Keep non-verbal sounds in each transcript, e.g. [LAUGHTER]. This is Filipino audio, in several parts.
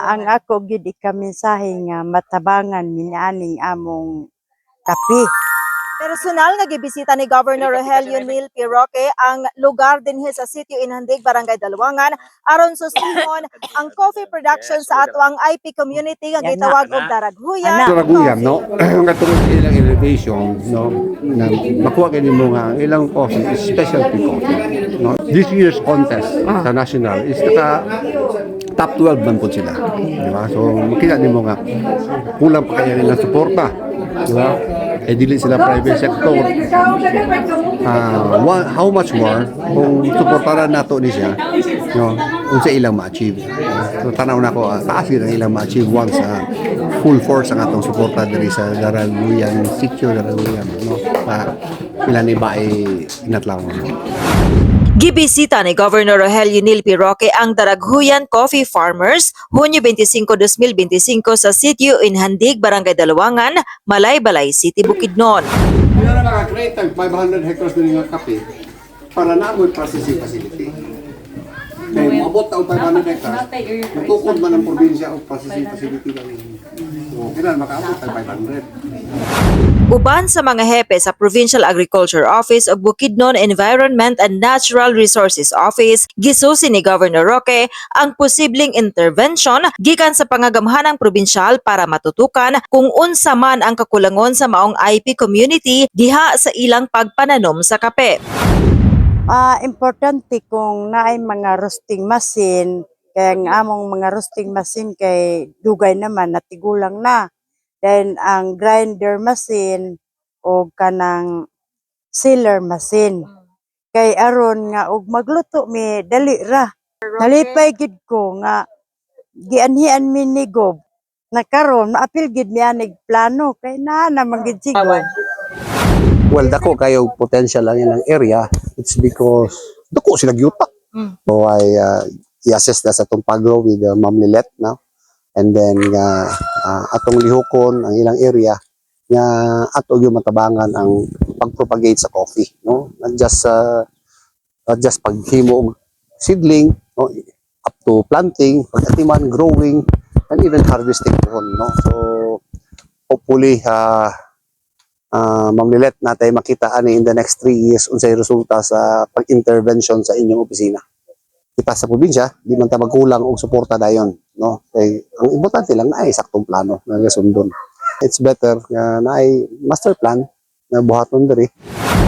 Ang ako gid ikamensahe nga matabangan minaning among kape. Personal nga gibisita ni Governor Rogelio Neil P. Roque ang lugar dinhi sa sitio Inhandig, Barangay Dalwangan aron susihon ang coffee production sa ato ang IP community nga gitawag og Daraghuyan. Ana. Turaguyan, no? [CLEARS THROAT] Nga tungkol sa ilang innovation, no? Na makuha kayo mo nga, ang ilang coffee specialty coffee, no? This year's contest sa national is naka top 12 man po sila. Di ba? So, makita niyo mo nga, kulang pa kaya nilang suporta. Di ba? Eh, dili sila private sector. Ah, wa- how much more kung suportaran nato ni siya, no? Kung sa ilang ma-achieve. So, tanaw na ko, ah, taas yun ang ilang ma-achieve once ah, full force ang atong suporta diri sa Daraguyan, sitio Daraguyan, no? Uh, ilan iba ay inatlaw. Gibisita ni Governor Rogelio Neil P. Roque ang Daraghuyan Coffee Farmers Hunyo 25, 2025 sa sitio Inhandig, Barangay Dalwangan, Malaybalay City, Bukidnon. Kaya na naka-create ang 500 hectares nga kape para na mo processing facility. Maabot ang 500 hectares, matukod man ang probinsya o processing facility lang. So, kailan makaabot ang 500. Uban sa mga hepe sa Provincial Agriculture Office o Bukidnon Environment and Natural Resources Office, gisusi ni Governor Roque ang posibleng intervention gikan sa pangagamhanang probinsyal para matutukan kung unsa man ang kakulangon sa maong IP community diha sa ilang pagpananom sa kape. Ah, importante kung naay mga roasting machine, kaya ang among mga roasting machine kay dugay naman natigulang na. Then ang grinder machine o kanang sealer machine. Kay aron nga og magluto mi dali ra. Nalipay gid ko nga gianhian mi ni Gob. Nakaron maapil gid mi anig plano kay naa naman gid siguro. Well, dako kayo potential lang ilang area. It's because dako sila gyuta. Mm. So I uh, i-assess na sa itong pagro with uh, Ma'am Lilet now. And then uh, uh, atong lihokon ang ilang area nga ato yung matabangan ang pagpropagate sa coffee, no? Not just uh, not just paghimo og seedling, no? up to planting, pagatiman, growing, and even harvesting po, no? So hopefully uh, uh, Ma'am Lilet natay makita ani in the next three years unsay resulta sa pag-intervention sa inyong opisina. Kita sa probinsya, di man ta magkulang og suporta dayon, no? Kay ang importante lang ay saktong plano nga gasundon. It's better nga na ay master plan na buhaton diri.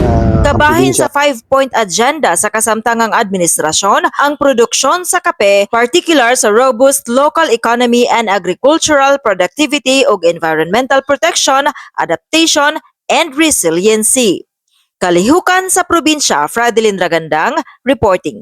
nga ang Kabahin sa five-point agenda sa kasamtangang administrasyon ang produksyon sa kape, particular sa robust local economy and agricultural productivity ug environmental protection, adaptation, and resiliency. Kalihukan sa probinsya, Fradelin Dragandang, reporting.